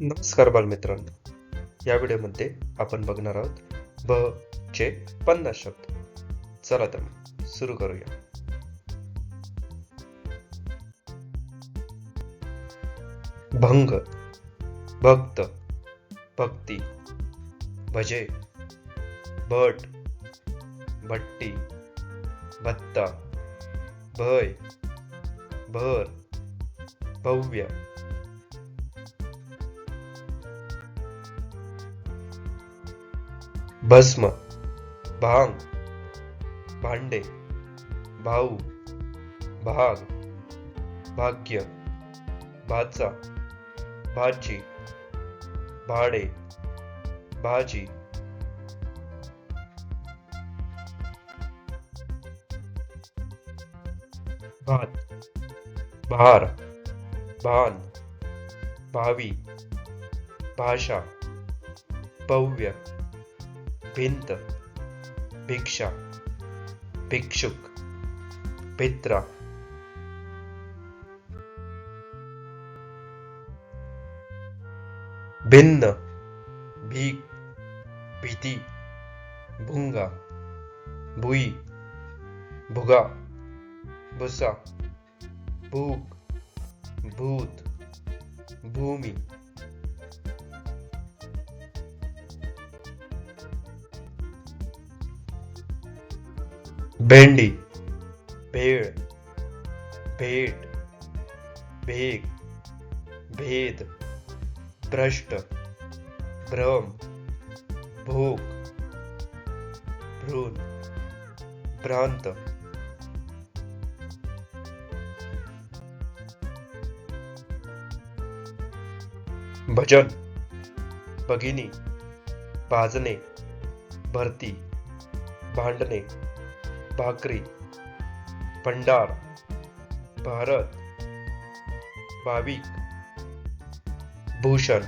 नमस्कार बालमित्रांनो. या व्हिडिओमध्ये आपण बघणार आहोत ब चे पन्नास शब्द. चला तर सुरू करूया. भंग भक्त भक्ती भजे भट भट्टी भत्ता भय भर भव्य भस्म भांग भांडे भाऊ भाग भाग्य भाचा भाजी भाडे भाजी. भात भार भान भावी भाषा भव्य. भिंत भिक्षा भिक्षुक भित्रा भिन्न भीक भीती भुंगा भुई भुगा भुसा भूक भूत भूमी. भेंडी भेळ भेट भेग भेद भ्रष्ट भ्रम भूक भ्रूण भ्रांत. भजन भगिनी भाजणे भरती भांडणे. ભાકરી ભંડાર ભારત ભાવિક ભૂષણ.